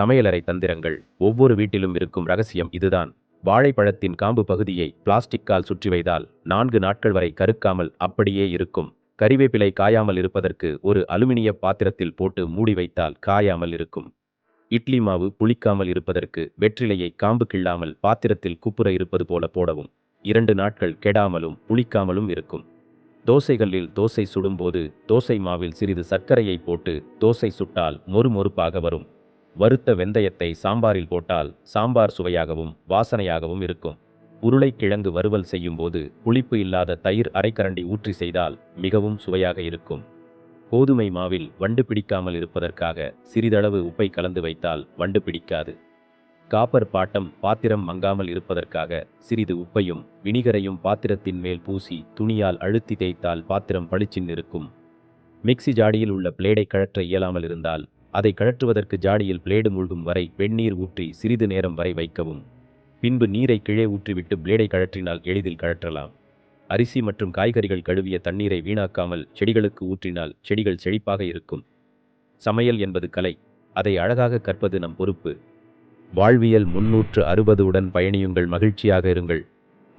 சமையலறை தந்திரங்கள் ஒவ்வொரு வீட்டிலும் இருக்கும் ரகசியம் இதுதான். வாழைப்பழத்தின் காம்பு பகுதியை பிளாஸ்டிக்கால் சுற்றி வைத்தால் நான்கு நாட்கள் வரை கருக்காமல் அப்படியே இருக்கும். கறிவேப்பிலை காயாமல் இருப்பதற்கு ஒரு அலுமினிய பாத்திரத்தில் போட்டு மூடி வைத்தால் காயாமல் இருக்கும். இட்லி மாவு புளிக்காமல் இருப்பதற்கு வெற்றிலையை காம்பு கிள்ளாமல் பாத்திரத்தில் குப்புற இருப்பது போல போடவும். இரண்டு நாட்கள் கெடாமலும் புளிக்காமலும் இருக்கும். தோசைகளில் தோசை சுடும்போது தோசை மாவில் சிறிது சர்க்கரையை போட்டு தோசை சுட்டால் மொறுமொறுப்பாக வரும். வறுத்த வெந்தயத்தை சாம்பாரில் போட்டால் சாம்பார் சுவையாகவும் வாசனையாகவும் இருக்கும். உருளைக்கிழங்கு வறுவல் செய்யும்போது புளிப்பு இல்லாத தயிர் அரைக்கரண்டி ஊற்றி செய்தால் மிகவும் சுவையாக இருக்கும். கோதுமை மாவில் வண்டு பிடிக்காமல் இருப்பதற்காக சிறிதளவு உப்பை கலந்து வைத்தால் வண்டு பிடிக்காது. காப்பர் பாட்டம் பாத்திரம் மங்காமல் இருப்பதற்காக சிறிது உப்பையும் வினிகரையும் பாத்திரத்தின் மேல் பூசி துணியால் அழுத்தி தேய்த்தால் பாத்திரம் பளிச்சின் இருக்கும். மிக்ஸி ஜாடியில் உள்ள பிளேடை கழற்ற இயலாமல் இருந்தால் அதை கழற்றுவதற்கு ஜாடியில் பிளேடு மூழ்கும் வரை வெந்நீர் ஊற்றி சிறிது நேரம் வரை வைக்கவும். பின்பு நீரை கீழே ஊற்றிவிட்டு பிளேடை கழற்றினால் எளிதில் கழற்றலாம். அரிசி மற்றும் காய்கறிகள் கழுவிய தண்ணீரை வீணாக்காமல் செடிகளுக்கு ஊற்றினால் செடிகள் செழிப்பாக இருக்கும். சமையல் என்பது கலை. அதை அழகாக கற்பது நம் பொறுப்பு. வாழ்வியல் முன்னூற்று அறுபது உடன் பயணியுங்கள் மகிழ்ச்சியாக இருங்கள்.